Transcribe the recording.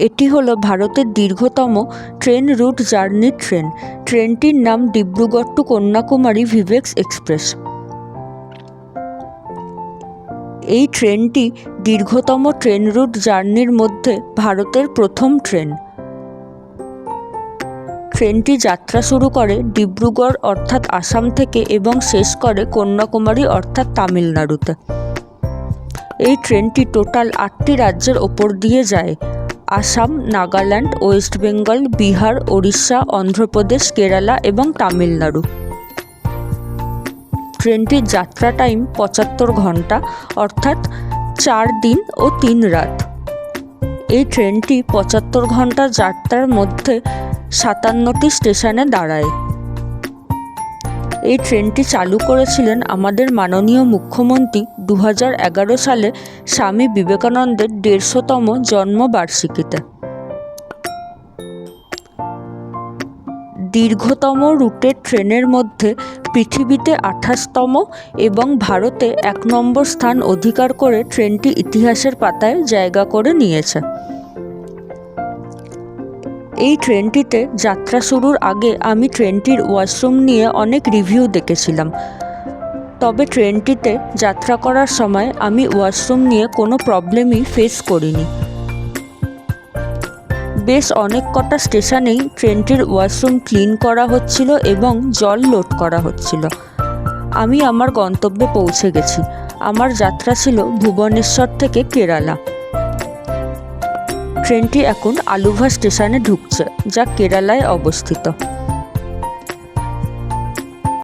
এটি হলো ভারতের দীর্ঘতম ট্রেন রুট জার্নি ট্রেন। ট্রেনটির নাম ডিব্রুগড় টু কন্যাকুমারী ভিভেক্স এক্সপ্রেস। এই ট্রেনটি দীর্ঘতম ট্রেন রুট জার্নির মধ্যে ভারতের প্রথম ট্রেন। ট্রেনটি যাত্রা শুরু করে ডিব্রুগড় অর্থাৎ আসাম থেকে এবং শেষ করে কন্যাকুমারী অর্থাৎ তামিলনাড়ুতে। এই ট্রেনটি টোটাল আটটি রাজ্যের ওপর দিয়ে যায়। আসাম, নাগাল্যান্ড, ওয়েস্ট বেঙ্গল, বিহার, ওড়িশা, অন্ধ্রপ্রদেশ, কেরালা এবং তামিলনাড়ু। ট্রেনটির যাত্রা টাইম পঁচাত্তর ঘণ্টা অর্থাৎ চার দিন ও তিন রাত। এই ট্রেনটি পঁচাত্তর ঘণ্টা যাত্রার মধ্যে সাতান্নটি স্টেশনে দাঁড়ায়। এই ট্রেনটি চালু করেছিলেন আমাদের মাননীয় মুখ্যমন্ত্রী দু সালে স্বামী বিবেকানন্দের দেড়শোতম জন্মবার্ষিকীতে। দীর্ঘতম রুটের ট্রেনের মধ্যে পৃথিবীতে আঠাশতম এবং ভারতে এক নম্বর স্থান অধিকার করে ট্রেনটি ইতিহাসের পাতায় জায়গা করে নিয়েছে। এই ট্রেনটিতে যাত্রা শুরুর আগে আমি ট্রেনটির ওয়াশরুম নিয়ে অনেক রিভিউ দেখেছিলাম। তবে ট্রেনটিতে যাত্রা করার সময় আমি ওয়াশরুম নিয়ে কোনো প্রবলেমই ফেস করিনি। বেশ অনেক কটা স্টেশনেই ট্রেনটির ওয়াশরুম ক্লিন করা হচ্ছিল এবং জল লোড করা হচ্ছিল। আমি আমার গন্তব্যে পৌঁছে গেছি। আমার যাত্রা ছিল ভুবনেশ্বর থেকে কেরালা। ট্রেনটি এখন আলুভা স্টেশনে ঢুকছে যা কেরালায় অবস্থিত।